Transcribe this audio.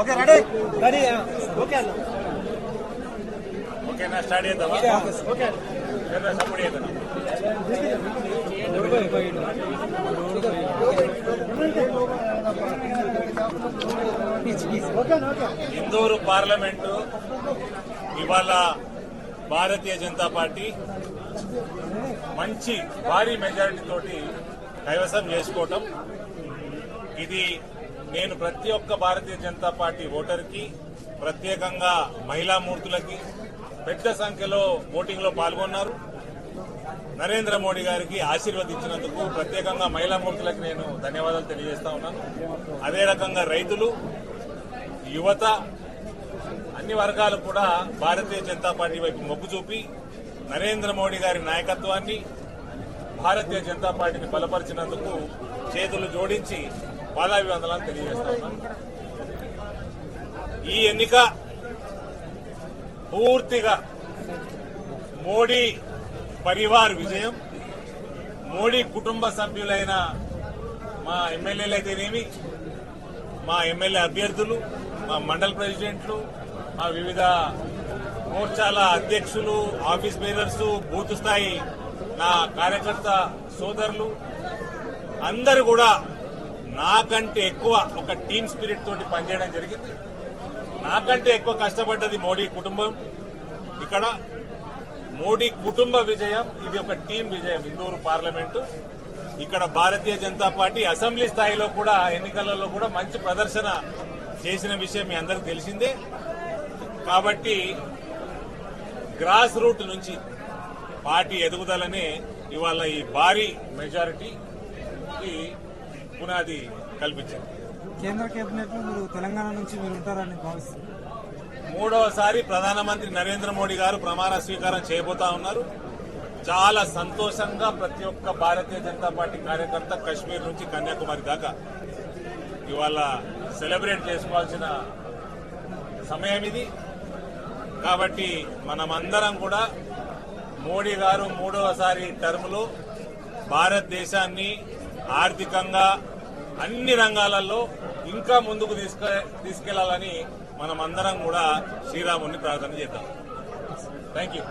Okay ready? Ready okay అన్న. ఓకేనా start చేద్దామా? ఓకే సపోర్ట్ చేద్దాం ఓకే ఓకే ఇందూరు పార్లమెంటు ఇవాళ భారతీయ జనతా పార్టీ మంచి భారీ మెజారిటీ తోటి కైవసం చేసుకోవటం. ఇది నేను ప్రతి ఒక్క భారతీయ జనతా పార్టీ ఓటర్కి ప్రత్యేకంగా మహిళా మూర్తులకి పెద్ద సంఖ్యలో ఓటింగ్లో పాల్గొన్నారు. నరేంద్ర మోడీ గారికి ఆశీర్వదించినందుకు ప్రత్యేకంగా మహిళా మూర్తులకు నేను ధన్యవాదాలు తెలియజేస్తా ఉన్నాను. అదే రకంగా రైతులు యువత అన్ని వర్గాలు కూడా భారతీయ జనతా పార్టీ వైపు మొగ్గు చూపి నరేంద్ర మోడీ గారి నాయకత్వాన్ని భారతీయ జనతా పార్టీని బలపరిచినందుకు చేతులు జోడించి పాదాభివందనాలు తెలియజేస్తాను. ఈ ఎన్నిక పూర్తిగా మోడీ పరివార్ విజయం. మోడీ కుటుంబ సభ్యులైన మా ఎమ్మెల్యేలు అయితేనేమి మా ఎమ్మెల్యే అభ్యర్థులు మా మండల ప్రెసిడెంట్లు మా వివిధ మోర్చాల అధ్యక్షులు ఆఫీస్ బేరర్స్ బూత్ స్థాయి నా కార్యకర్త సోదరులు అందరూ కూడా నాకంటే ఎక్కువ ఒక టీమ్ స్పిరిట్ తోటి పనిచేయడం జరిగింది. నాకంటే ఎక్కువ కష్టపడ్డది మోడీ కుటుంబం. ఇక్కడ మోడీ కుటుంబ విజయం ఇది ఒక టీం విజయం ఇందూరు పార్లమెంటు. ఇక్కడ భారతీయ జనతా పార్టీ అసెంబ్లీ స్థాయిలో కూడా ఎన్నికలలో కూడా మంచి ప్రదర్శన చేసిన విషయం మీ అందరికి తెలిసిందే. కాబట్టి గ్రాస్ రూట్ నుంచి పార్టీ ఎదుగుదలనే ఇవాళ ఈ భారీ మెజారిటీ పునాది కల్పించింది కేంద్ర కేబినెట్లో మీరు తెలంగాణ నుంచి మీరు ఉంటారని భావిస్తున్నారు. మూడవసారి ప్రధానమంత్రి నరేంద్ర మోడీ గారు ప్రమాణ స్వీకారం చేయబోతా ఉన్నారు. చాలా సంతోషంగా ప్రతి ఒక్క భారతీయ జనతా పార్టీ కార్యకర్త కశ్మీర్ నుంచి కన్యాకుమారి దాకా ఇవాళ సెలబ్రేట్ చేసుకోవాల్సిన సమయం ఇది. కాబట్టి మనమందరం కూడా మోడీ గారు మూడవసారి టర్మ్లో భారతదేశాన్ని ఆర్థికంగా అన్ని రంగాలలో ఇంకా ముందుకు తీసుకె తీసుకెళ్ళాలని మనమందరం కూడా శ్రీరాముని ప్రార్థన చేద్దాం. Thank you